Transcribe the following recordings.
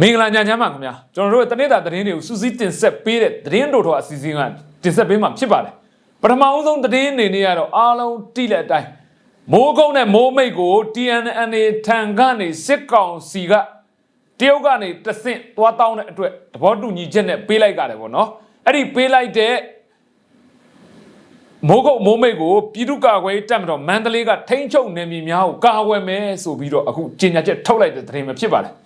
မင်္ဂလာညချမ်းပါခင်ဗျာကျွန်တော်တို့ရဲ့တနေ့တာသတင်းတွေကိုစူးစီးတင်ဆက်ပေးတဲ့သတင်းတို့တော်အစီအစဉ်ကတင်ဆက်ပေးမှာဖြစ်ပါတယ်ပထမအဆုံးသတင်းအနေနဲ့ကတော့အားလုံးတိလက်အတိုင်းမိုးကုန်းနဲ့မိုးမိတ်ကို TNN ထံကနေစစ်ကောင်စီကတရုတ်ကနေတဆင့်သွားတောင်းတဲ့အတွက်သဘောတူညီချက်နဲ့ပေးလိုက်ကြတယ်ပေါ့နော်အဲ့ဒီပေးလိုက်တဲ့မိုးကုတ်မိုးမိတ်ကိုပြည်သူ့ကာကွယ်ရေးတပ်မတော်မန္တလေးကထိန်းချုပ်နေမြေများကိုကာဝယ်မယ်ဆိုပြီးတော့အခုကြေညာချက်ထုတ်လိုက်တဲ့သတင်းပဲဖြစ်ပါတယ်။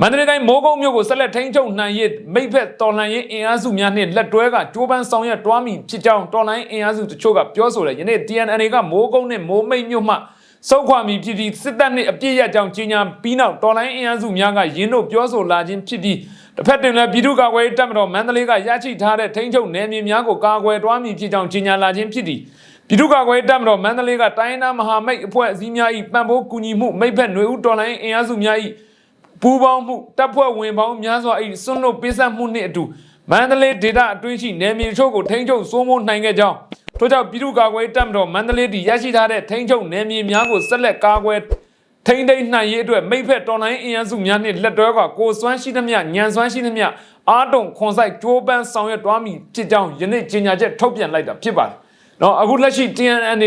မန္တလေးတိုင်းမိုးကုတ်မြို့ကိုဆက်လက်ထိန်းချုပ်နိုင်ရေးမိဖက်တော်လှန်ရေးအင်အားစုများနဲ့လက်တွဲကကြိုးပမ်းဆောင်ရွက်တွားမိဖြစ်ကြောင်းတော်လှန်ရေးအင်အားစုတချို့ကပြောဆိုတယ်။ယနေ့ TNN ကမိုးကုတ်နဲ့မိုးမိတ်မြို့မှစုခွာမီဖြစ်ပြီးစစ်တပ်နဲ့အပြည့်ရကြောင်းကြေညာပြီးနောက်တော်လိုင်းအင်အားစုများကရင်းတို့ပြောဆိုလာခြင်းဖြစ်ပြီးတစ်ဖက်တွင်လည်းပြည်သူ့ကာကွယ်ရေးတပ်မတော်မန္တလေးကရရှိထားတဲ့ထိန်းချုပ်နယ်မြေများကိုကာကွယ်တွားမည်ဖြစ်ကြောင်းကြေညာလာခြင်းဖြစ်သည်ပြည်သူ့ကာကွယ်ရေးတပ်မတော်မန္တလေးကတိုင်းဒေသမဟာမိတ်အဖွဲ့အစည်းများ၏ပံ့ပိုးကူညီမှုမိဖက်ຫນွေဦးတော်လိုင်းအင်အားစုများ၏ ပူးပေါင်းမှုတပ်ဖွဲ့ဝင်ပေါင်းများစွာ၏စွန့်လွတ်ပေးဆက်မှုနှင့်အတူမန္တလေးဒေသအတွင်းရှိနယ်မြေချို့ကိုထိန်းချုပ်စိုးမိုးနိုင်ခဲ့ကြောင်းထို့ကြောင့်ပြည်သူ့ကာကွယ်ရေးတပ်မတော်မန္တလေးတည်ရရှိထားတဲ့ထိန်းချုပ်နယ်မြေများကိုဆက်လက်ကာကွယ်ထိမ့်သိမ့်နိုင်ရေးအတွက်မိဖက်တော်လိုင်းအင်အားစုများနှင့်လက်တွဲကကိုစွမ်းရှိသမျှညံစွမ်းရှိသမျှအားတုံခွန်ဆိုင်ကြိုးပမ်းဆောင်ရွက်သွားမည်ဖြစ်ကြောင်းယနေ့ကြေညာချက်ထုတ်ပြန်လိုက်တာဖြစ်ပါတယ်။နော်အခုလက်ရှိ TNN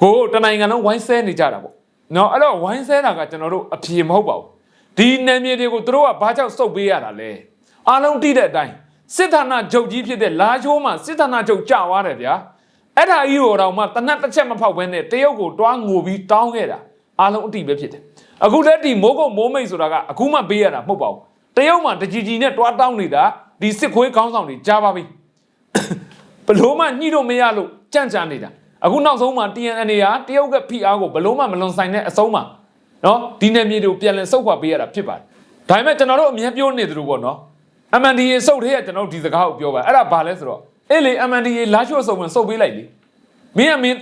ကိုတနိုင်ငံလုံးဝိုင်းဆဲနေကြတာပေါ့။နော်အဲ့တော့ဝိုင်းဆဲတာကကျွန်တော်တို့အပြေမဟုတ်ပါဘူး။ ဒီနယ်မြေတွေကိုသူတို့ကဘာကြောင့်စုပ်ပေးရတာလဲ။အားလုံးတိတဲ့အတိုင်းစစ်ဌာနချုပ်ကြီးဖြစ်တဲ့လာချိုးမှာစစ်ဌာနချုပ်ကြာသွားတယ်ဗျာ။အဲ့ဒါကြီးကိုတော့မှတနက်တစ်ချက်မဖောက်ဘဲနဲ့တရုတ်ကိုတွားငိုပြီးတောင်းခဲ့တာ။အားလုံးအတိပဲဖြစ်တယ်အခုလက်ဒီမိုးကုတ်မိုးမိတ်ဆိုတာကအခုမှပေးရတာမဟုတ်ပါဘူးတရုတ်မှာတကြီးကြီးနဲ့တွားတောင်းနေတာဒီစစ်ခွေးကောင်းဆောင်တွေကြားပါပြီဘလို့မှညှိလို့မရလို့ကြန့်ကြာနေတာအခုနောက်ဆုံးမှာ TNN ကတရုတ်ကဖိအားကိုဘလို့မှမလွန်ဆိုင်တဲ့အဆုံးမှာ နော်ဒီနယ်မြေတွေကိုပြန်လည်စုပ်ခွာပေးရတာဖြစ်ပါတယ်ဒါပေမဲ့ကျွန်တော်တို့အမြဲပြောနေသလိုပေါ့နော် MNDA စုပ်သေးကကျွန်တော်တို့ဒီစကားကိုပြောပါအဲ့ဒါဘာလဲဆိုတော့အေးလေ MNDA လာချွတ်စုံမစုပ်ပေးလိုက်လေမင်းကမင်း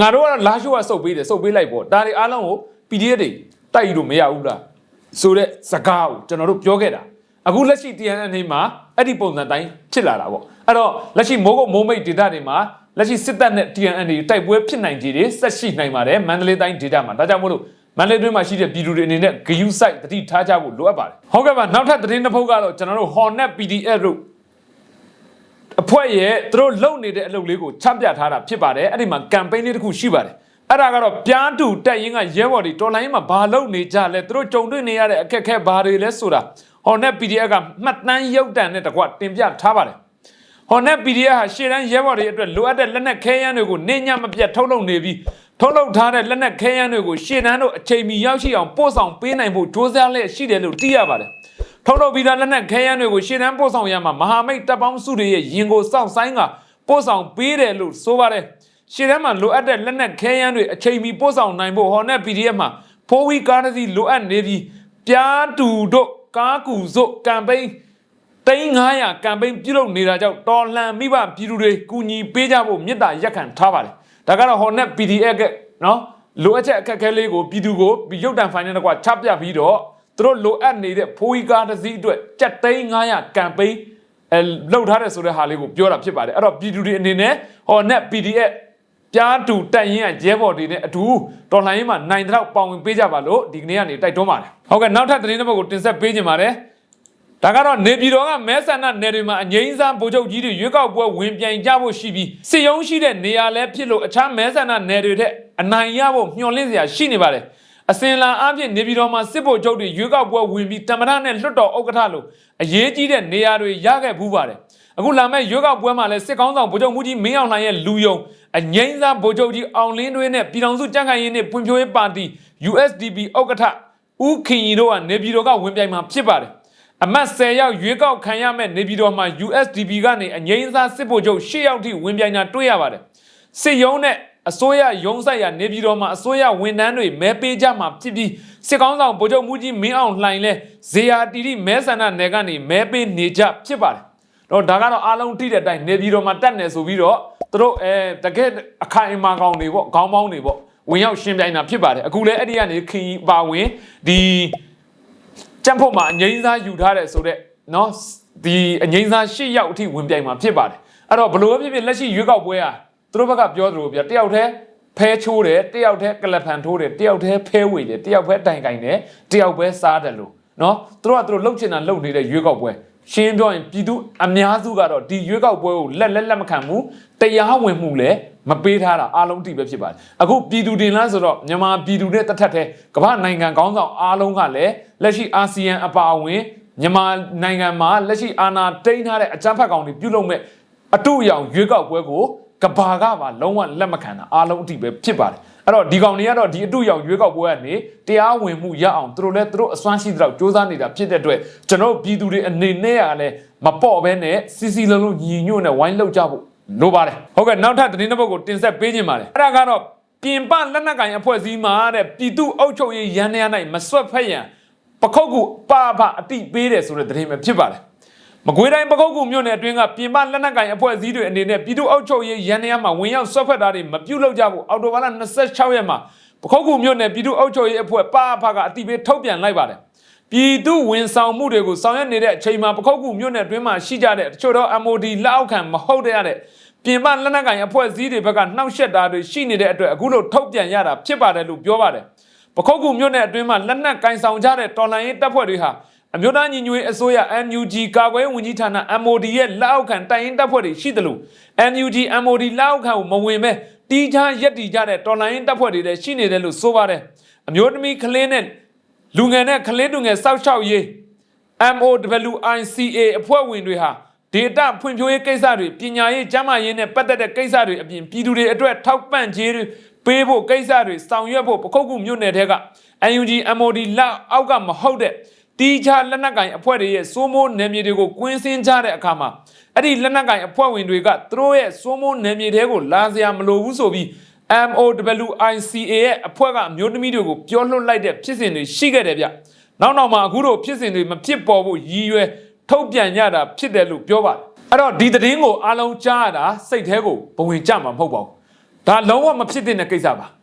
ငါတို့ကတော့လာရှိုးကစုပ်ပေးတယ်စုပ်ပေးလိုက်ပေါ့ဒါတွေအားလုံးကို PDF တွေတိုက်ယူလို့မရဘူးလားဆိုတဲ့စကားကိုကျွန်တော်တို့ပြောခဲ့တာအခုလက်ရှိ TNN နေမှာအဲ့ဒီပုံစံတိုင်းဖြစ်လာတာပေါ့အဲ့တော့လက်ရှိမိုးကုတ်မိုးမိတ်ဒေတာတွေမှာ လက်ရှိစစ်တပ်နဲ့ TNN တွေတိုက်ပွဲဖြစ်နိုင်ကြည်တွေဆက်ရှိနိုင်ပါတယ်မန္တလေးတိုင်းဒေတာမှာဒါကြောင့်မို့လို့မန္တလေးတွင်းမှာရှိတဲ့ပြည်သူတွေအနေနဲ့ဂယုစိုက်တတိထားကြဖို့လိုအပ်ပါတယ်ဟုတ်ကဲ့ပါနောက်ထပ်သတင်းတစ်ပုဒ်ကတော့ကျွန်တော်တို့ Hornet PDF တို့အဖွဲ့ရဲ့သူတို့လုပ်နေတဲ့အလုပ်လေးကိုချပြထားတာဖြစ်ပါတယ်အဲ့ဒီမှာ campaign လေးတစ်ခုရှိပါတယ်အဲ့ဒါကတော့ပြားတူတက်ရင်ကရဲဘော်တွေတော်လိုင်းမှာဘာလုပ်နေကြလဲသူတို့ကြုံတွေ့နေရတဲ့အခက်အခဲဘာတွေလဲဆိုတာဟော်နဲ့ PDF ကမှတ်တမ်းရုပ်တံနဲ့တကွတင်ပြထားပါတယ် ဟော်နဲ့ PDF ဟာရှေ့တန်းရဲဘော်တွေအတွက်လိုအပ်တဲ့လက်နက်ခဲယမ်းတွေကိုနေညမပြတ်ထုတ်လုပ်နေပြီးထုတ်လုပ်ထားတဲ့လက်နက်ခဲယမ်းတွေကိုရှေ့တန်းတို့အချိန်မီရောက်ရှိအောင်ပို့ဆောင်ပေးနိုင်ဖို့ကြိုးစားလျက်ရှိတယ်လို့သိရပါတယ်ထုတ်လုပ်ပြီးသားလက်နက်ခဲယမ်းတွေကိုရှေ့တန်းပို့ဆောင်ရမှာမဟာမိတ်တပ်ပေါင်းစုတွေရဲ့ရင်ကိုစောင့်ဆိုင်ကပို့ဆောင်ပေးတယ်လို့ဆိုပါတယ်ရှေ့တန်းမှာလိုအပ်တဲ့လက်နက်ခဲယမ်းတွေအချိန်မီပို့ဆောင်နိုင်ဖို့ဟောနဲ့ PDF မှာဖိုးဝီကားတစ်စီးလိုအပ်နေပြီးပြားတူတို့ကားကူစို့ကမ်ပိန်း 3900ကမ်ပိန်းပြုလုပ်နေတာကြောင့်တော်လှန်မိဘပြည်သူတွေကူညီပေးကြဖို့မြစ်တာရက်ခံထားပါတယ်ဒါကတော့ဟောနဲ့ PDF ကနော်လိုအပ်ချက်အခက်အခဲလေးကိုပြည်သူကိုရုပ်တံဖိုင်နဲ့တကွာချပြပြီးတော့သူတို့လိုအပ်နေတဲ့ဖိုးကြီးကားတစ်စီးအတွက်ကြက်သိန်း900ကမ်ပိန်းအဲလောက်ထားတဲ့ဆိုတဲ့ဟာလေးကိုပြောတာဖြစ်ပါတယ်အဲ့တော့ပြည်သူတွေအနေနဲ့ဟောနဲ့ PDF ပြားတူတက်ရင်ကရဲဘော်တွေနဲ့အတူတော်လှန်ရေးမှာနိုင်တဲ့တော့ပေါဝင်ပေးကြပါလို့ဒီကနေ့ကနေတိုက်တွန်းပါတယ်ဟုတ်ကဲ့နောက်ထပ်သတင်းတစ်ပုဒ်ကိုတင်ဆက်ပေးခြင်းပါတယ် ဒါကတော့နေပြည်တော်ကမဲဆန္ဒနယ်တွေမှာအငိမ့်စားဗိုလ်ချုပ်ကြီးတွေရွေးကောက်ပွဲဝင်ပြိုင်ကြဖို့ရှိပြီးစစ်ရုံးရှိတဲ့နေရာလဲဖြစ်လို့အခြားမဲဆန္ဒနယ်တွေထက်အနိုင်ရဖို့မျှော်လင့်စရာရှိနေပါတယ်အစင်လာအပြင်နေပြည်တော်မှာစစ်ဗိုလ်ချုပ်တွေရွေးကောက်ပွဲဝင်ပြီးတမရနဲ့လွတ်တော်ဥက္ကဋ္ဌလို့အရေးကြီးတဲ့နေရာတွေရခဲ့ဘူးပါတယ်အခုလာမဲ့ရွေးကောက်ပွဲမှာလဲစစ်ကောင်းဆောင်ဗိုလ်ချုပ်မှုကြီးမင်းအောင်လှိုင်ရဲ့လူယုံအငိမ့်စားဗိုလ်ချုပ်ကြီးအောင်လင်းတွေနဲ့ပြည်ထောင်စုကြံ့ခိုင်ရေးနဲ့ဖွံ့ဖြိုးရေးပါတီ USDP ဥက္ကဋ္ဌဦးခင်ရီတို့ကနေပြည်တော်ကဝင်ပြိုင်မှာဖြစ်ပါတယ် အမတ်10ယောက်ရွေးကောက်ခံရမဲ့နေပြည်တော်မှာ USDP ကနေအငိမ့်စားစစ်ဗိုလ်ချုပ်10ယောက်ထိဝင်ပြိုင်တာတွေ့ရပါတယ်စစ်ရုံးနဲ့အစိုးရရုံးဆိုင်ရာနေပြည်တော်မှာအစိုးရဝန်ထမ်းတွေမဲပေးကြမှာဖြစ်ပြီးစစ်ကောင်းဆောင်ဗိုလ်ချုပ်မှုကြီးမင်းအောင်လှိုင်လဲဇေယျတီတီမဲဆန္ဒနယ်ကနေမဲပေးနေကြဖြစ်ပါတယ်တော့ဒါကတော့အားလုံးထိတဲ့အတိုင်းနေပြည်တော်မှာတက်နေဆိုပြီးတော့သူတို့အဲတကယ်အခိုင်အမာကောင်တွေပေါ့ခေါင်းပေါင်းတွေပေါ့ဝင်ရောက်ရှင်းပြိုင်တာဖြစ်ပါတယ်အခုလဲအဲ့ဒီကနေခင်ကြီးပါဝင်ဒီ ကြံ့ဖို့မှာအငိမ့်စားယူထားတယ်ဆိုတော့နော်ဒီအငိမ့်စား၈ရောက်အထိဝင်ပြိုင်မှာဖြစ်ပါတယ်အဲ့တော့ဘလို့ဖြစ်ဖြစ်လက်ရှိရွေးကောက်ပွဲဟာသူတို့ဘက်ကပြောသလိုပြတယောက်တည်းဖဲချိုးတယ်တယောက်တည်းကလဖန်ထိုးတယ်တယောက်တည်းဖဲဝေတယ်တယောက်ပဲတိုင်ကင်တယ်တယောက်ပဲစားတယ်လို့နော်သူတို့ကသူတို့လှုပ်ချင်တာလှုပ်နေတဲ့ရွေးကောက်ပွဲ ရှင်းပြောရင်ပြည်သူအများစုကတော့ဒီရွေးကောက်ပွဲကိုလက်လက်လက်မခံဘူးတရားဝင်မှုလည်းမပေးထားတာအားလုံးတိပဲဖြစ်ပါတယ်အခုပြည်သူတင်လားဆိုတော့မြန်မာပြည်သူနဲ့တထက်တဲ့ကမ္ဘာနိုင်ငံကောင်းဆောင်အားလုံးကလည်းလက်ရှိအာဆီယံအပါအဝင်မြန်မာနိုင်ငံမှာလက်ရှိအာဏာတိန်းထားတဲ့အကြမ်းဖက်ကောင်တွေပြုလုပ်မဲ့အတူအယောင်ရွေးကောက်ပွဲကိုကဘာကပါလုံးဝလက်မခံတာအားလုံးအထိပဲဖြစ်ပါတယ် အဲ့တော့ဒီကောင်တွေကတော့ဒီအတူရောက်ရွေးကောက်ပွဲကနေတရားဝင်မှုရအောင်သူတို့လည်းသူတို့အစွမ်းရှိသလောက်စ조사နေတာဖြစ်တဲ့အတွက်ကျွန်တော်ပြည်သူတွေအနေနဲ့ကလည်းမပေါ့ဘဲနဲ့စီစီလုံးလုံးညီညွတ်နဲ့ဝိုင်းလောက်ကြဖို့လိုပါတယ်ဟုတ်ကဲ့နောက်ထပ်သတင်းတစ်ပုဒ်ကိုတင်ဆက်ပေးခြင်းပါတယ်အဲ့ဒါကတော့ပြင်ပလက်နက်ကင်အဖွဲ့အစည်းမှာတဲ့ပြည်သူအုပ်ချုပ်ရေးရန်ရန်၌မဆွတ်ဖက်ရန်ပခုတ်ကူပပအတိပေးတယ်ဆိုတဲ့သတင်းပဲဖြစ်ပါတယ် မကွေးတိုင်းပကုတ်ကူမြို့နယ်အတွင်းကပြင်ပလက်နက်ကင်အဖွဲ့အစည်းတွေအနေနဲ့ပြည်သူ့အုပ်ချုပ်ရေးရန်နေရမှာဝင်ရောက်ဆွတ်ဖက်တာတွေမပြုလုပ်ကြဘူးအော်တိုဘာလ26ရက်မှာပကုတ်ကူမြို့နယ်ပြည်သူ့အုပ်ချုပ်ရေးအဖွဲ့ပါအဖကအတိပေးထုတ်ပြန်လိုက်ပါတယ်ပြည်သူဝန်ဆောင်မှုတွေကိုဆောင်ရွက်နေတဲ့အချိန်မှာပကုတ်ကူမြို့နယ်အတွင်းမှာရှိကြတဲ့တချို့တော့ MOD လက်အောက်ခံမဟုတ်တဲ့ရတဲ့ပြင်ပလက်နက်ကင်အဖွဲ့အစည်းတွေဘက်ကနှောက်ယှက်တာတွေရှိနေတဲ့အတွက်အခုလိုထုတ်ပြန်ရတာဖြစ်ပါတယ်လို့ပြောပါတယ်ပခုတ်ကူမြို့နယ်အတွင်းမှာလက်နက်ကင်ဆောင်ကြတဲ့တော်လှန်ရေးတပ်ဖွဲ့တွေဟာ အမျိုးသားညီညွတ်ရေးအစိုးရ NUG ကာကွယ်ရေးဝန်ကြီးဌာန MOD ရဲ့လက်အောက်ခံတိုင်ရင်တပ်ဖွဲ့တွေရှိသလို NUG MOD လက်အောက်ခံကိုမဝင်ပဲတီးခြားရက်တီကြတဲ့တော်လှန်ရေးတပ်ဖွဲ့တွေလည်းရှိနေတယ်လို့ဆိုပါတယ်အမျိုးသမီးကလေးနဲ့လူငယ်နဲ့ကလေးတူငယ်စောက်ရှောက်ရေး MOWICA အဖွဲ့ဝင်တွေဟာဒေတာဖွံ့ဖြိုးရေးကိစ္စတွေပညာရေးကျန်းမာရေးနဲ့ပတ်သက်တဲ့ကိစ္စတွေအပြင်ပြည်သူတွေအတွက်ထောက်ပံ့ခြင်းတွေပေးဖို့ကိစ္စတွေဆောင်ရွက်ဖို့ပခုတ်ကူမြို့နယ်တဲက UNG MOD လက်အောက်ကမဟုတ်တဲ့ တီးခြားလက်နက်ကင်အဖွဲ့တွေရဲ့စိုးမိုးနယ်မြေတွေကိုကွင်းစင်းကြတဲ့အခါမှာအဲ့ဒီလက်နက်ကင်အဖွဲ့ဝင်တွေကသူတို့ရဲ့စိုးမိုးနယ်မြေတွေကိုလာစရာမလိုဘူးဆိုပြီး MOWICA ရဲ့အဖွဲ့ကအမျိုးသမီးတွေကိုပြောလွှတ်လိုက်တဲ့ဖြစ်စဉ်တွေရှိခဲ့တယ်ဗျ။နောက်နောက်မှာအခုတို့ဖြစ်စဉ်တွေမဖြစ်ပေါ်ဖို့ရည်ရွယ်ထုတ်ပြန်ရတာဖြစ်တယ်လို့ပြောပါတယ်။အဲ့တော့ဒီသတင်းကိုအားလုံးကြားရတာစိတ်แท้ကိုဘဝင်ကြမှာမဟုတ်ပါဘူး။ဒါလုံးဝမဖြစ်သင့်တဲ့ကိစ္စပါ။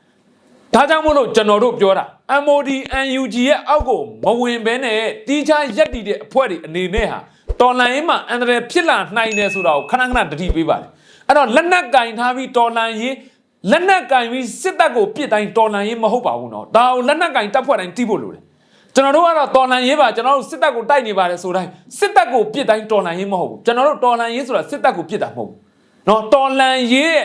ဒါကြောင့်မို့လို့ကျွန်တော်တို့ပြောတာ MOD NUG ရဲ့အောက်ကိုမဝင်ဘဲနဲ့တီးခြားရက်တီတဲ့အဖွဲ့တွေအနေနဲ့ဟာတော်လန်ရေးမှာအန္တရာယ်ဖြစ်လာနိုင်တယ်ဆိုတာကိုခဏခဏတတိပေးပါတယ်။အဲ့တော့လက်နက်ကင်ထားပြီးတော်လန်ရေးလက်နက်ကင်ပြီးစစ်တပ်ကိုပြစ်တိုင်းတော်လန်ရေးမဟုတ်ပါဘူးနော်ဒါကိုလက်နက်ကင်တပ်ဖွဲ့တိုင်းတီးဖို့လိုတယ်ကျွန်တော်တို့ကတော့တော်လန်ရေးပါကျွန်တော်တို့စစ်တပ်ကိုတိုက်နေပါတယ်ဆိုတိုင်းစစ်တပ်ကိုပြစ်တိုင်းတော်လန်ရေးမဟုတ်ဘူးကျွန်တော်တို့တော်လန်ရေးဆိုတာစစ်တပ်ကိုပြစ်တာမဟုတ်ဘူးနော်တော်လန်ရေးရဲ့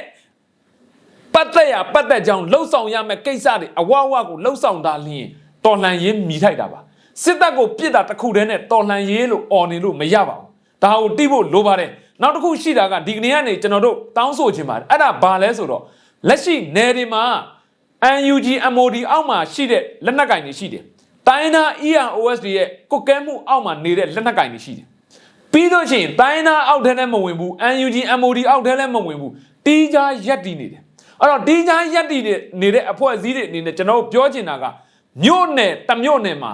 ပတ်သက်ရပတ်သက်ကြောင်းလှုပ်ဆောင်ရမယ့်ကိစ္စတွေအဝအဝကိုလှုပ်ဆောင်တာလင်းတော်လန်ရေးမြည်ထိုက်တာပါစစ်တပ်ကိုပြစ်တာတစ်ခုတည်းနဲ့တော်လန်ရေးလို့អော်နေလို့မရပါဘူးဒါကိုတိဖို့လိုပါတယ်နောက်တစ်ခုရှိတာကဒီကနေ့ကနေကျွန်တော်တို့တောင်းဆိုခြင်းပါတယ်အဲ့ဒါဘာလဲဆိုတော့လက်ရှိနယ်တွေမှာ UNG MOD အောက်မှာရှိတဲ့လက်နက်ကင်တွေရှိတယ်။တိုင်းနာ EROS တွေရဲ့ကုတ်ကဲမှုအောက်မှာနေတဲ့လက်နက်ကင်တွေရှိတယ်။ပြီးတော့ချင်းတိုင်းနာအောက်ထဲလည်းမဝင်ဘူး UNG MOD အောက်ထဲလည်းမဝင်ဘူး။တီးခြားရက်တည်နေတယ်။ အဲ့တော့တီးခြားရက်တည်နေတဲ့အဖွဲ့အစည်းတွေအနေနဲ့ကျွန်တော်တို့ပြောချင်တာကမြို့နယ်တစ်မြို့နယ်မှာ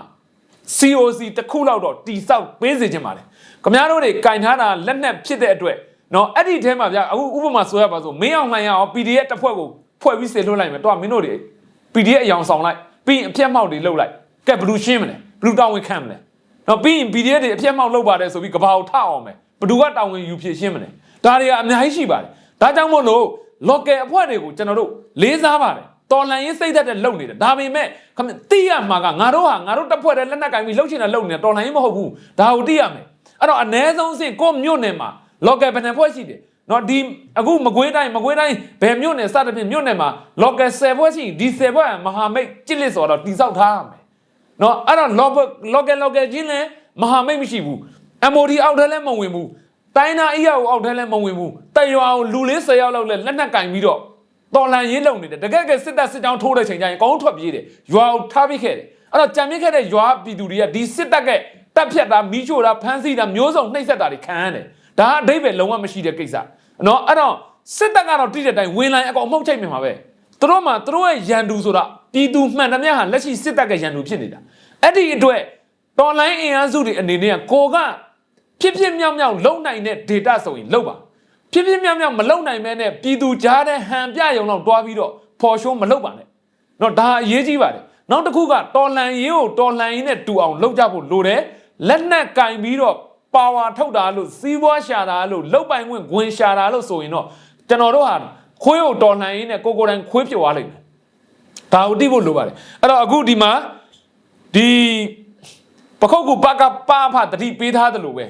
COC တစ်ခုလောက်တော့တိဆောက်ပေးစေချင်ပါတယ်။ခင်ဗျားတို့တွေကင်ထားတာလက်နက်ဖြစ်တဲ့အတွက်နော်အဲ့ဒီထဲမှာဗျအခုဥပမာဆိုရပါဆိုမင်းအောင်လှိုင်ရအောင် PDF တစ်ဖွဲ့ကိုဖွဲ့ပြီးစေလွှတ်လိုက်မယ်တော့မင်းတို့တွေ PDF အယောင်ဆောင်လိုက်ပြီးရင်အပြက်မှောက်တွေလှုပ်လိုက်ကဲဘယ်လူရှင်းမလဲဘယ်လူတောင်းဝင်ခံမလဲနော်ပြီးရင် PDF တွေအပြက်မှောက်လှုပ်ပါတယ်ဆိုပြီးကဘာကိုထအောင်မယ်ဘယ်သူကတောင်းဝင်ယူဖြစ်ရှင်းမလဲဒါတွေကအများကြီးရှိပါတယ်ဒါကြောင့်မို့လို့ local အဖွဲ့တွေကိုကျွန်တော်တို့လေးစားပါတယ်တော်လန်ရေးစိတ်သက်တဲ့လုံနေတယ်ဒါပေမဲ့ခမတိရမှာကငါတို့ဟာငါတို့တက်ဖွဲ့တဲ့လက်နက်ကင်ပြီးလှုပ်ချင်တာလှုပ်နေတယ်တော်လန်ရေးမဟုတ်ဘူးဒါကိုတိရမယ်အဲ့တော့အ ਨੇ ဆုံးစင်ကိုမြို့နယ်မှာ local ဘယ်နှဖွဲ့ရှိတယ်နော်ဒီအခုမကွေးတိုင်းမကွေးတိုင်းဘယ်မြို့နယ်စသဖြင့်မြို့နယ်မှာ local 10ဘွဲရှိဒီ10ဘွဲမဟာမိတ်ကြစ်လစ်ဆိုတော့တိဆောက်ထားရမယ်နော်အဲ့တော့ local local local ချင်းလည်းမဟာမိတ်မရှိဘူး MOD အောက်ထဲလည်းမဝင်ဘူးတိုင်းနာအီယာကိုအောက်ထဲလည်းမဝင်ဘူး တရွာကိုလူလေး10ယောက်လောက်လည်းလက်နက်ကင်ပြီးတော့တော်လန်ရေးလုံနေတယ်တကယ်ကစစ်တပ်စစ်ကြောင်းထိုးတဲ့ချိန်ကျရင်အကုန်ထွက်ပြေးတယ်ရွာကိုထားပစ်ခဲ့တယ်အဲ့တော့ကြံပစ်ခဲ့တဲ့ရွာပြည်သူတွေကဒီစစ်တပ်ကတပ်ဖြတ်တာမီးချို့တာဖမ်းဆီးတာမျိုးစုံနှိပ်စက်တာတွေခံရတယ်ဒါအဓိပ္ပာယ်လုံးဝမရှိတဲ့ကိစ္စနော်အဲ့တော့စစ်တပ်ကတော့တိတဲ့တိုင်ဝင်လာရင်အကောင်မှုတ်ချိတ်မြင်မှာပဲသူတို့မှသူတို့ရဲ့ရန်သူဆိုတာပြည်သူမှန်သမျှဟာလက်ရှိစစ်တပ်ကရန်သူဖြစ်နေတာအဲ့ဒီအတွက်တော်လိုင်းအင်အားစုတွေအနေနဲ့ကိုကဖြစ်ဖြစ်မြောက်မြောက်လုံနိုင်တဲ့ data ဆိုရင်လုံပါ ဖြစ်ဖြစ်မြောက်မြောက်မလုံနိုင်မဲနဲ့ပြည်သူကြားတဲ့ဟန်ပြရုံတော့တွားပြီးတော့ဖော်ရှိုးမလုပ်ပါနဲ့နော်ဒါအရေးကြီးပါတယ်နောက်တစ်ခုကတော်လန်ရေးကိုတော်လန်ရေးနဲ့တူအောင်လုပ်ကြဖို့လိုတယ်လက်နက်ကင်ပြီးတော့ပါဝါထုတ်တာလို့စီးပွားရှာတာလို့လုတ်ပိုင်ခွင့်ဂွင်ရှာတာလို့ဆိုရင်တော့ကျွန်တော်တို့ဟာခွေးကိုတော်လှန်ရင်းနဲ့ကိုကိုယ်တိုင်ခွေးဖြစ်သွားလိမ့်မယ်ဒါကိုသိဖို့လိုပါတယ်အဲ့တော့အခုဒီမှာဒီပခုတ်ကူပကပါဖတတိပေးထားတယ်လို့ပဲ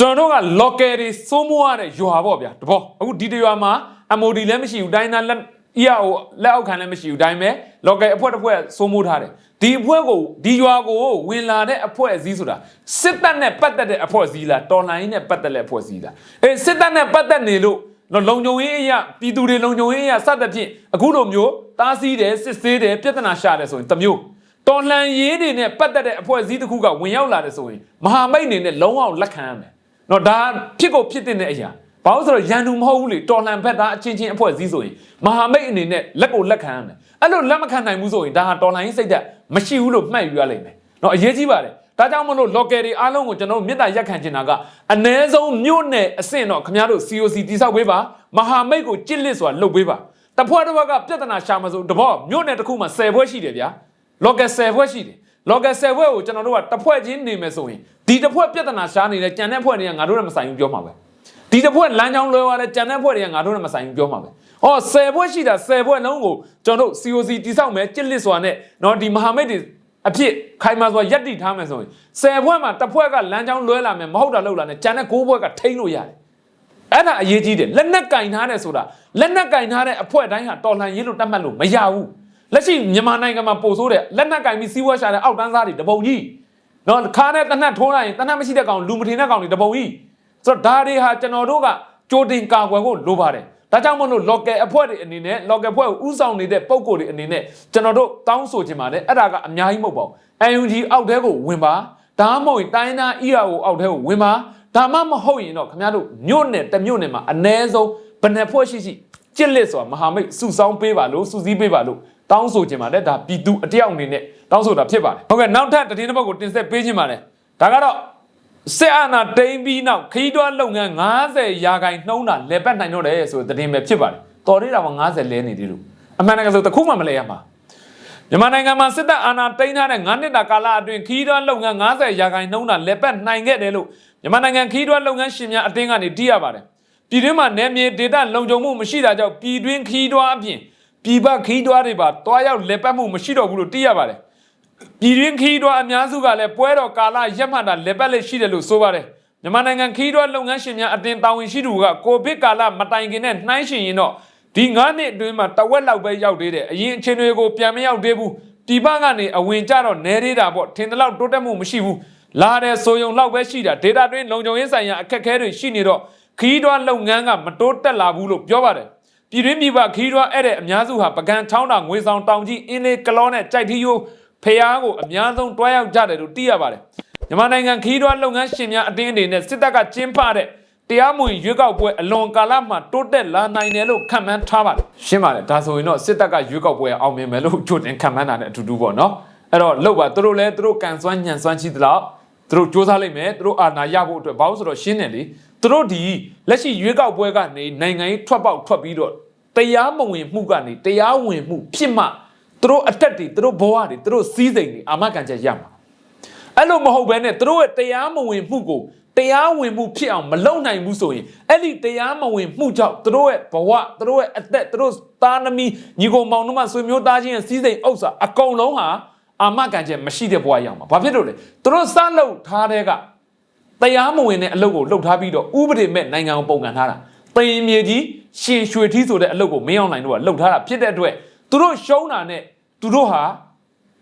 ကျွန်တော်တို့က local တွေစိုးမိုးရတဲ့ရွာပေါ့ဗျာတဘောအခုဒီတရွာမှာ MOD လည်းမရှိဘူးတိုင်းသားလက် EAO လက်အောက်ခံလည်းမရှိဘူးဒါပေမဲ့ local အဖွဲ့တစ်ဖွဲ့စိုးမိုးထားတယ်ဒီအဖွဲ့ကိုဒီရွာကိုဝင်လာတဲ့အဖွဲ့အစည်းဆိုတာစစ်တပ်နဲ့ပတ်သက်တဲ့အဖွဲ့အစည်းလားတော်လှန်ရေးနဲ့ပတ်သက်တဲ့အဖွဲ့အစည်းလားအဲစစ်တပ်နဲ့ပတ်သက်နေလို့နော်လုံခြုံရေးအရာပြည်သူတွေလုံခြုံရေးအရာစသဖြင့်အခုလိုမျိုးတားဆီးတယ်စစ်ဆေးတယ်ပြဿနာရှာတယ်ဆိုရင်တစ်မျိုးတော်လှန်ရေးတွေနဲ့ပတ်သက်တဲ့အဖွဲ့အစည်းတစ်ခုကဝင်ရောက်လာတယ်ဆိုရင်မဟာမိတ်အနေနဲ့လုံးဝလက်ခံရမယ် နော်ဒါဖြစ်ကိုဖြစ်တဲ့အရာဘာလို့ဆိုတော့ရန်သူမဟုတ်ဘူးလေတော်လှန်ဘက်သားအချင်းချင်းအဖွဲ့အစည်းဆိုရင်မဟာမိတ်အနေနဲ့လက်ကိုလက်ခံရမယ်အဲ့လိုလက်မခံနိုင်ဘူးဆိုရင်ဒါဟာတော်လှန်ရေးစိတ်သက်မရှိဘူးလို့မှတ်ယူရလိမ့်မယ်နော်အရေးကြီးပါတယ်ဒါကြောင့်မလို့ local တွေအားလုံးကိုကျွန်တော်တို့မေတ္တာရက်ခံချင်တာကအ ਨੇ ဆုံးမြို့နယ်အဆင့်တော့ခင်ဗျားတို့ COC တိဆောက်ပေးပါမဟာမိတ်ကိုကြစ်လစ်စွာလုပ်ပေးပါတဖွဲ့တစ်ဖွဲ့ကပြဿနာရှာမစိုးတဘောမြို့နယ်တစ်ခုမှာ10ဘွဲရှိတယ်ဗျာ local 10ဘွဲရှိတယ် local 10ဘွဲကိုကျွန်တော်တို့ကတစ်ဖွဲ့ချင်းနေမယ်ဆိုရင် ဒီတစ်ဖွဲ့ပြဿနာရှာနေတဲ့ကြံတဲ့ဖွဲ့တွေကငါတို့နဲ့မဆိုင်ဘူးပြောမှာပဲဒီတစ်ဖွဲ့လမ်းကြောင်းလွဲသွားတဲ့ကြံတဲ့ဖွဲ့တွေကငါတို့နဲ့မဆိုင်ဘူးပြောမှာပဲဟော10ဘွဲရှိတာ10ဘွဲလုံးကိုကျွန်တော်တို့ COC တိဆောက်မယ်ကြစ်လစ်စွာနဲ့เนาะဒီမဟာမိတ်တွေအဖြစ်ခိုင်မာစွာရက်တည်ထားမယ်ဆိုရင်10ဘွဲမှာတစ်ဖွဲ့ကလမ်းကြောင်းလွဲလာမယ်မဟုတ်တာလောက်လာနဲ့ကြံတဲ့9ဘွဲကထိန်းလို့ရတယ်အဲ့ဒါအရေးကြီးတယ်လက်နက်ကင်ထားတယ်ဆိုတာလက်နက်ကင်ထားတဲ့အဖွဲတိုင်းဟာတော်လှန်ရေးလို့တတ်မှတ်လို့မရဘူးလက်ရှိမြန်မာနိုင်ငံမှာပို့ဆိုးတဲ့လက်နက်ကင်ပြီးစီးပွားရှာတဲ့အောက်တန်းစားတွေတပုံကြီး နော်ခါနဲ့တနတ်ထိုးလိုက်ရင်တနတ်မရှိတဲ့ကောင်လူမထင်တဲ့ကောင်တွေတပုံကြီးဆိုတော့ဒါတွေဟာကျွန်တော်တို့ကကြိုတင်ကာကွယ်ဖို့လိုပါတယ်ဒါကြောင့်မလို့ local အဖွဲ့တွေအနေနဲ့ local အဖွဲ့ကိုဥဆောင်နေတဲ့ပုံကိုယ်တွေအနေနဲ့ကျွန်တော်တို့တောင်းဆိုချင်ပါတယ်အဲ့ဒါကအများကြီးမဟုတ်ပါဘူး UNG အောက်ထဲကိုဝင်ပါဒါမှမဟုတ်ရင်တိုင်းသား EAO အောက်ထဲကိုဝင်ပါဒါမှမဟုတ်ရင်တော့ခင်ဗျားတို့မြို့နယ်တစ်မြို့နယ်မှာအ ਨੇ ဆုံးဘယ်နှဖွဲ့ရှိရှိကြစ်လက်ဆိုတာမဟာမိတ်စုဆောင်းပေးပါလို့စုစည်းပေးပါလို့တောင်းဆိုချင်ပါတယ်ဒါပြည်သူအတယောက်အနေနဲ့ တောင်းဆိုတာဖြစ်ပါတယ်ဟုတ်ကဲ့နောက်ထပ်တည်င်းတစ်ပုတ်ကိုတင်ဆက်ပေးချင်ပါတယ်ဒါကတော့စစ်အာဏာတိမ်ပြီးနောက်ခရီးတွားလုပ်ငန်း90ရာခိုင်နှုန်းတာလဲပတ်နိုင်တော့တယ်ဆိုတဲ့တင်ပဲဖြစ်ပါတယ်တော်သေးတာက90လဲနေသေးလို့အမှန်တကယ်ဆိုတစ်ခုမှမလဲရမှာမြန်မာနိုင်ငံမှာစစ်တပ်အာဏာသိမ်းထားတဲ့9နှစ်တာကာလအတွင်းခီးတွားလုပ်ငန်း90ရာခိုင်နှုန်းတာလက်ပတ်နိုင်ခဲ့တယ်လို့မြန်မာနိုင်ငံခီးတွားလုပ်ငန်းရှင်များအသင်းကနေသိရပါတယ်။ပြည်တွင်းမှာနယ်မြေဒေသလုံခြုံမှုမရှိတာကြောင့်ပြည်တွင်းခီးတွားအပြင်ပြည်ပခီးတွားတွေပါတွားရောက်လက်ပတ်မှုမရှိတော့ဘူးလို့သိရပါတယ်။ ပြည်တွင်းခီးတွားအများစုကလည်းပွဲတော်ကာလရက်မှတ်တာလက်ပတ်လက်ရှိတယ်လို့ဆိုပါတယ်။မြန်မာနိုင်ငံခီးတွားလုပ်ငန်းရှင်များအသင်းတာဝန်ရှိသူကကိုဗစ်ကာလမတိုင်ခင်နဲ့နှိုင်းယှဉ်ရင်တော့ဒီ9နှစ်အတွင်းမှာတဝက်လောက်ပဲရောက်သေးတယ်အရင်အချိန်တွေကိုပြန်မရောက်သေးဘူးဒီဘက်ကနေအဝင်ကြတော့နဲသေးတာပေါ့ထင်တယ်လို့တိုးတက်မှုမရှိဘူးလာတယ်ဆိုယုံလောက်ပဲရှိတာဒေတာတွင်းလုံခြုံရေးဆိုင်ရာအခက်အခဲတွေရှိနေတော့ခီးတွားလုပ်ငန်းကမတိုးတက်လာဘူးလို့ပြောပါတယ်ပြည်တွင်းပြည်ပခီးတွားအဲ့တဲ့အများစုဟာပကံချောင်းတာငွေဆောင်တောင်ကြီးအင်းလေးကလောနဲ့ကြိုက်ထီယိုး ဖျားကိုအများဆုံးတွားရောက်ကြတယ်လို့သိရပါတယ်မြန်မာနိုင်ငံခီးတွားလုပ်ငန်းရှင်များအတင်းအနေနဲ့စစ်တပ်ကကျင်းပတဲ့တရားမဝင်ရွေးကောက်ပွဲအလွန်ကာလမှာတိုးတက်လာနိုင်တယ်လို့ခန့်မှန်းထားပါတယ်ရှင်းပါတယ်ဒါဆိုရင်တော့စစ်တပ်ကရွေးကောက်ပွဲအောင်မြင်မယ်လို့ကြိုတင်ခန့်မှန်းတာနဲ့အတူတူပေါ့နော်အဲ့တော့လောက်ပါသူတို့လည်းသူတို့ကန်စွမ်းညံစွမ်းရှိသလောက်သူတို့စူးစမ်းလိုက်မယ်သူတို့အာဏာရဖို့အတွက်ဘာလို့ဆိုတော့ရှင်းတယ်လေသူတို့ဒီလက်ရှိရွေးကောက်ပွဲကနေနိုင်ငံရေးထွက်ပေါက်ထွက်ပြီးတော့တရားမဝင်မှုကနေတရားဝင်မှုဖြစ်မှ သူတို့အတက်တွေသူတို့ဘဝတွေသူတို့စီးစိမ်တွေအာမခံချက်ရမှာအဲ့လိုမဟုတ်ဘဲနဲ့သူတို့ရဲ့တရားမဝင်မှုကိုတရားဝင်မှုဖြစ်အောင်မလုပ်နိုင်ဘူးဆိုရင်အဲ့ဒီတရားမဝင်မှုကြောင့်သူတို့ရဲ့ဘဝသူတို့ရဲ့အသက်သူတို့သားသမီးညီကိုမောင်နှမဆွေမျိုးသားချင်းရဲ့စီးစိမ်ဥစ္စာအကုန်လုံးဟာအာမခံချက်မရှိတဲ့ဘဝရောက်မှာဘာဖြစ်လို့လဲသူတို့စလုပ်ထားတဲ့ကတရားမဝင်တဲ့အလုပ်ကိုလုပ်ထားပြီးတော့ဥပဒေမဲ့နိုင်ငံကိုပုံကန်ထားတာတင်မြေကြီးရှင်ရွှေထီးဆိုတဲ့အလုပ်ကိုမင်းအောင်နိုင်တို့ကလုပ်ထားတာဖြစ်တဲ့အတွက် သူတို့ရှုံးတာနဲ့သူတို့ဟာ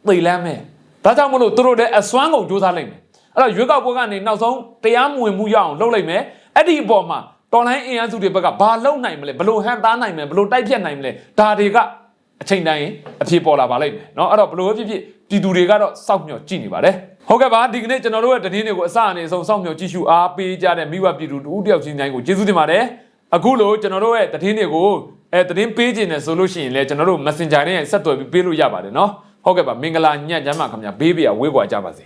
သိလမ်းမဲ့ဒါကြောင့်မလို့သူတို့လည်းအစွမ်းကုန်စူးစမ်းလိုက်မယ်အဲ့တော့ရွေးကောက်ပွဲကနေနောက်ဆုံးတရားမဝင်မှုရအောင်လုပ်လိုက်မယ်အဲ့ဒီအပေါ်မှာတော်လိုင်းအင်အားစုတွေဘက်ကဘာလုပ်နိုင်မလဲဘလို့ဟန်သားနိုင်မလဲဘလို့တိုက်ဖြတ်နိုင်မလဲဒါတွေကအချိန်တိုင်းအဖြစ်ပေါ်လာပါလိမ့်မယ်เนาะအဲ့တော့ဘလို့ဖြစ်ဖြစ်ပြည်သူတွေကတော့စောင့်မျှော်ကြည့်နေပါတယ်ဟုတ်ကဲ့ပါဒီကနေ့ကျွန်တော်တို့ရဲ့တည်င်းတွေကိုအစအနေအဆုံးစောင့်မျှော်ကြည့်ရှုအားပေးကြတဲ့မိဘပြည်သူတူတယောက်ချင်းတိုင်းကိုကျေးဇူးတင်ပါတယ်အခုလိုကျွန်တော်တို့ရဲ့တည်င်းတွေကို အဲသတင်းပေးခြင်းနဲ့ဆိုလို့ရှိရင်လည်းကျွန်တော်တို့ Messenger နဲ့ဆက်သွယ်ပြီးပေးလို့ရပါတယ်နော်ဟုတ်ကဲ့ပါမင်္ဂလာညညမှာခင်ဗျာဘေးပြဝေးကွာကြပါစေ